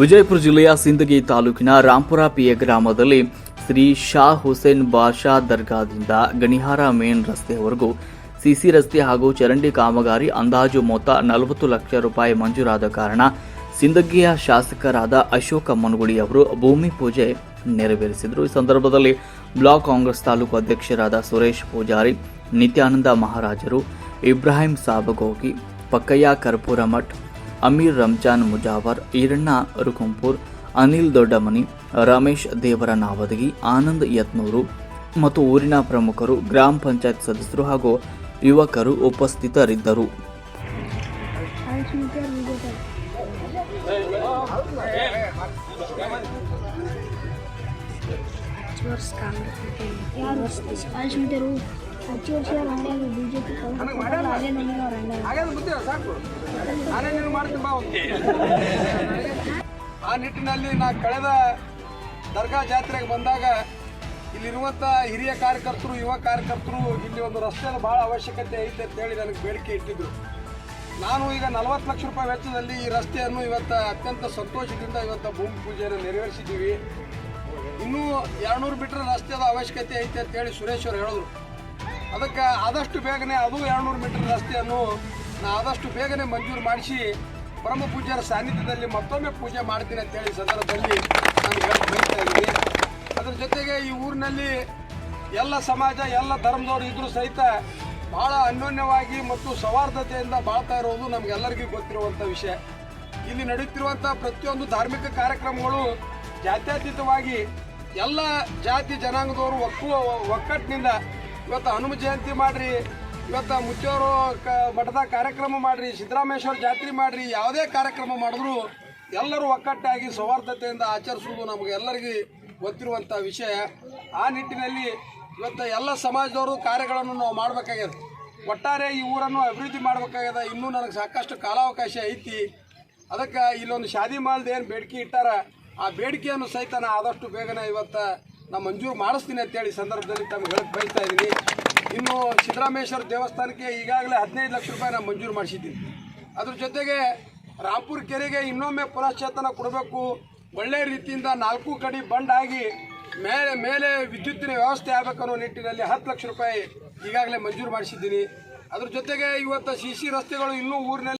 ವಿಜಯಪುರ ಜಿಲ್ಲೆಯ ಸಿಂದಗಿ ತಾಲೂಕಿನ ರಾಂಪುರ ಪಿಯ ಗ್ರಾಮದಲ್ಲಿ ಶ್ರೀ ಶಾ ಹುಸೇನ್ ಬಾಷಾ ದರ್ಗಾದಿಂದ ಗಣಿಹಾರ ಮೇನ್ ರಸ್ತೆಯವರೆಗೂ ಸಿಸಿ ರಸ್ತೆ ಹಾಗೂ ಚರಂಡಿ ಕಾಮಗಾರಿ ಅಂದಾಜು ಮೊತ್ತ ನಲವತ್ತು ಲಕ್ಷ ರೂಪಾಯಿ ಮಂಜೂರಾದ ಕಾರಣ ಸಿಂದಗಿಯ ಶಾಸಕರಾದ ಅಶೋಕ ಮನಗುಳಿ ಅವರು ಭೂಮಿ ಪೂಜೆ ನೆರವೇರಿಸಿದರು. ಈ ಸಂದರ್ಭದಲ್ಲಿ ಬ್ಲಾಕ್ ಕಾಂಗ್ರೆಸ್ ತಾಲೂಕು ಅಧ್ಯಕ್ಷರಾದ ಸುರೇಶ್ ಪೂಜಾರಿ, ನಿತ್ಯಾನಂದ ಮಹಾರಾಜರು, ಇಬ್ರಾಹಿಂ ಸಾಬಗೋಗಿ, ಪಕ್ಕಯ್ಯ ಕರ್ಪೂರ ಮಠ್ ಅಮೀರ್ ರಂಜಾನ್ ಮುಜಾವರ್ ಈರಣ್ಣ ರುಕುಂಪುರ್ ಅನಿಲ್ ದೊಡ್ಡಮನಿ ರಮೇಶ್ ದೇವರ ನಾವದಗಿ ಆನಂದ್ ಯತ್ನೂರು ಮತ್ತು ಊರಿನ ಪ್ರಮುಖರು ಗ್ರಾಮ ಪಂಚಾಯತ್ ಸದಸ್ಯರು ಹಾಗೂ ಯುವಕರು ಉಪಸ್ಥಿತರಿದ್ದರು. ಹತ್ತು ವರ್ಷ ಬಿ ಜೆ ಪಿ ಮಾಡ್ತೀನಿ ಬಾ ಆ ನಿಟ್ಟಿನಲ್ಲಿ ನಾ ಕಳೆದ ದರ್ಗಾ ಜಾತ್ರೆಗೆ ಬಂದಾಗ ಇಲ್ಲಿರುವಂಥ ಹಿರಿಯ ಕಾರ್ಯಕರ್ತರು, ಯುವ ಕಾರ್ಯಕರ್ತರು ಇಲ್ಲಿ ಒಂದು ರಸ್ತೆಯ ಭಾಳ ಅವಶ್ಯಕತೆ ಐತೆ ಅಂತ ಹೇಳಿ ನನಗೆ ಬೇಡಿಕೆ ಇಟ್ಟಿದ್ರು. ನಾನು ಈಗ ನಲವತ್ತು ಲಕ್ಷ ರೂಪಾಯಿ ವೆಚ್ಚದಲ್ಲಿ ಈ ರಸ್ತೆಯನ್ನು ಇವತ್ತು ಅತ್ಯಂತ ಸಂತೋಷದಿಂದ ಇವತ್ತು ಭೂಮಿ ಪೂಜೆಯನ್ನು ನೆರವೇರಿಸಿದ್ದೀವಿ. ಇನ್ನೂ ಎರಡುನೂರು ಮೀಟರ್ ರಸ್ತೆದ ಅವಶ್ಯಕತೆ ಐತೆ ಅಂತೇಳಿ ಸುರೇಶ್ ಅವರು ಹೇಳಿದ್ರು. ಅದಕ್ಕೆ ಆದಷ್ಟು ಬೇಗನೆ ಅದು ಎರಡುನೂರು ಮೀಟರ್ ರಸ್ತೆಯನ್ನು ಆದಷ್ಟು ಬೇಗನೆ ಮಂಜೂರು ಮಾಡಿಸಿ ಪರಮ ಪೂಜ್ಯರ ಸಾನ್ನಿಧ್ಯದಲ್ಲಿ ಮತ್ತೊಮ್ಮೆ ಪೂಜೆ ಮಾಡ್ತೀನಿ ಅಂತೇಳಿ ಸಂದರ್ಭದಲ್ಲಿ ನಾನು ಹೇಳ್ತಾ ಇದ್ದೀನಿ. ಅದ್ರ ಜೊತೆಗೆ ಈ ಊರಿನಲ್ಲಿ ಎಲ್ಲ ಸಮಾಜ, ಎಲ್ಲ ಧರ್ಮದವರು ಇದ್ರೂ ಸಹಿತ ಬಹಳ ಅನ್ಯೋನ್ಯವಾಗಿ ಮತ್ತು ಸೌಹಾರ್ದತೆಯಿಂದ ಬಾಳ್ತಾ ಇರೋದು ನಮಗೆಲ್ಲರಿಗೂ ಗೊತ್ತಿರುವಂಥ ವಿಷಯ. ಇಲ್ಲಿ ನಡೆಯುತ್ತಿರುವಂಥ ಪ್ರತಿಯೊಂದು ಧಾರ್ಮಿಕ ಕಾರ್ಯಕ್ರಮಗಳು ಜಾತ್ಯತೀತವಾಗಿ ಎಲ್ಲ ಜಾತಿ ಜನಾಂಗದವರು ಒಕ್ಕೂ ಒಕ್ಕಟ್ಟಿನಿಂದ ಇವತ್ತು ಹನುಮ ಜಯಂತಿ ಮಾಡ್ರಿ, ಇವತ್ತು ಮುಚ್ಚೋರು ಕ, ಮಠದ ಕಾರ್ಯಕ್ರಮ ಮಾಡ್ರಿ, ಸಿದ್ದರಾಮೇಶ್ವರ ಜಾತ್ರೆ ಮಾಡ್ರಿ, ಯಾವುದೇ ಕಾರ್ಯಕ್ರಮ ಮಾಡಿದ್ರು ಎಲ್ಲರೂ ಒಕ್ಕಟ್ಟಾಗಿ ಸೌಹಾರ್ದತೆಯಿಂದ ಆಚರಿಸುವುದು ನಮಗೆ ಎಲ್ಲರಿಗೂ ಗೊತ್ತಿರುವಂಥ ವಿಷಯ. ಆ ನಿಟ್ಟಿನಲ್ಲಿ ಇವತ್ತು ಎಲ್ಲ ಸಮಾಜದವರು ಕಾರ್ಯಗಳನ್ನು ನಾವು ಮಾಡಬೇಕಾಗ್ಯದ. ಒಟ್ಟಾರೆ ಈ ಊರನ್ನು ಅಭಿವೃದ್ಧಿ ಮಾಡಬೇಕಾಗ್ಯದ. ಇನ್ನೂ ನನಗೆ ಸಾಕಷ್ಟು ಕಾಲಾವಕಾಶ ಐತಿ. ಅದಕ್ಕೆ ಇಲ್ಲೊಂದು ಶಾದಿ ಮಾಲ್ದ ಏನು ಬೇಡಿಕೆ ಇಟ್ಟಾರ, ಆ ಬೇಡಿಕೆಯನ್ನು ಸಹಿತ ನಾ ಆದಷ್ಟು ಬೇಗನೆ ಇವತ್ತು ನಾ ಮಂಜೂರು ಮಾಡಿಸ್ತೀನಿ ಅಂತೇಳಿ ಸಂದರ್ಭದಲ್ಲಿ ತಮಗೆ ಹೇಳಕ್ಕೆ ಬಯಸ್ತಾ ಇದ್ದೀನಿ. ಇನ್ನು ಸಿದ್ದರಾಮೇಶ್ವರ ದೇವಸ್ಥಾನಕ್ಕೆ ಈಗಾಗಲೇ ಹದಿನೈದು ಲಕ್ಷ ರೂಪಾಯಿ ನಾನು ಮಂಜೂರು ಮಾಡಿಸಿದ್ದೀನಿ. ಅದ್ರ ಜೊತೆಗೆ ರಾಂಪುರ ಕೆರೆಗೆ ಇನ್ನೊಮ್ಮೆ ಪುನಶ್ಚೇತನ ಕೊಡಬೇಕು. ಒಳ್ಳೆಯ ರೀತಿಯಿಂದ ನಾಲ್ಕು ಕಡೆ ಬಂಡಾಗಿ ಮೇಲೆ ಮೇಲೆ ವಿದ್ಯುತ್ತಿನ ವ್ಯವಸ್ಥೆ ಆಗಬೇಕು ಅನ್ನೋ ನಿಟ್ಟಿನಲ್ಲಿ ಹತ್ತು ಲಕ್ಷ ರೂಪಾಯಿ ಈಗಾಗಲೇ ಮಂಜೂರು ಮಾಡಿಸಿದ್ದೀನಿ. ಅದ್ರ ಜೊತೆಗೆ ಇವತ್ತು ಸಿ ಸಿ ರಸ್ತೆಗಳು ಇನ್ನೂ ಊರಿನಲ್ಲಿ